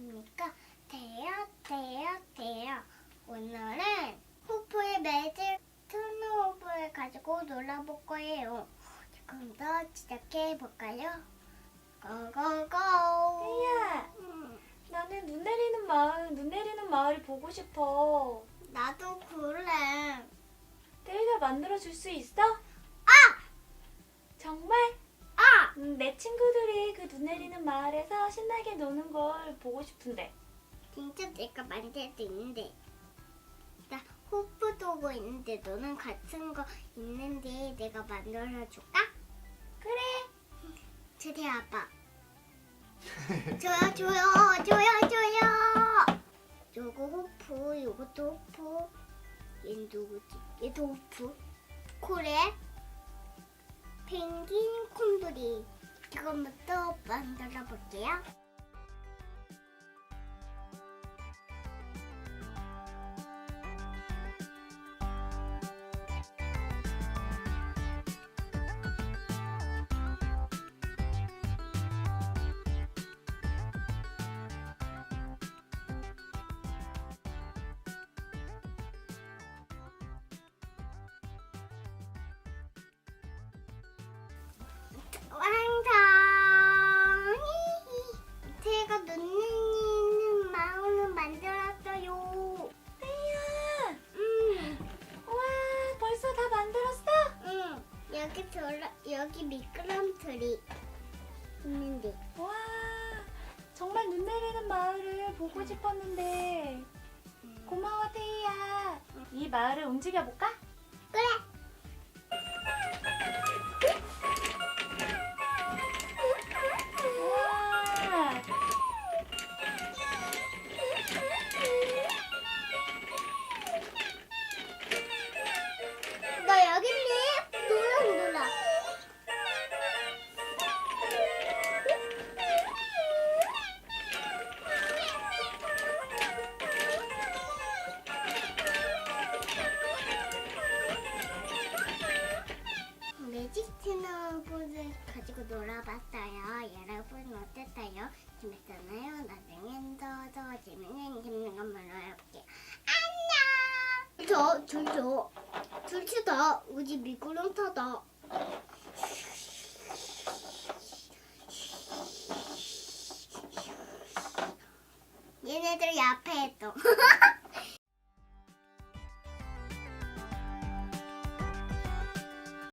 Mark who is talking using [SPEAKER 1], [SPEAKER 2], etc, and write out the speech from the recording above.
[SPEAKER 1] 안녕하십니까? 대요, 대요, 대요. 오늘은 호프의 매직 튜너호프를 가지고 놀아볼 거예요. 지금부터 시작해볼까요? 고고고!
[SPEAKER 2] 혜야,
[SPEAKER 1] 음,
[SPEAKER 2] 나는 눈 내리는 마을, 눈 내리는 마을이 보고 싶어.
[SPEAKER 1] 나도 그래.
[SPEAKER 2] 태희가 만들어 줄 수 있어?
[SPEAKER 1] 아!
[SPEAKER 2] 정말?
[SPEAKER 1] 아!
[SPEAKER 2] 음, 내 친구들이 그 눈 내리는 마을에서 신나게 노는 걸 보고 싶은데.
[SPEAKER 1] 진짜 내가 만들 수 있는데. 나 호프 도구 있는데 너는 같은 거 있는데 내가 만들어줄까?
[SPEAKER 2] 그래.
[SPEAKER 1] 주대 아빠. 줘요, 줘요, 줘요, 줘요. 요거 호프, 요것도 호프. 얘는 누구지? 얘도 호프. 코레. 콩돌이. 지금부터 만들어 볼게요. 완성! 제가 눈는 마음을 만들었어요.
[SPEAKER 2] 혜야,
[SPEAKER 1] 음,
[SPEAKER 2] 와, 벌써 다 만들었어?
[SPEAKER 1] 음. 여기 돌아, 여기 미끄럼틀이 있는데.
[SPEAKER 2] 와, 정말 눈 내리는 마을을 보고 싶었는데. 고마워, 태희야. 이 마을을 움직여 볼까?
[SPEAKER 1] 그래. 놀아봤어요. 여러분 어땠어요? 재밌었나요? 나중엔 더더 재밌는 재밌는 거 만들어볼게요. 안녕. 저, 저, 저. 둘치다. 우리 미끄럼 타다. 얘네들 옆에 또.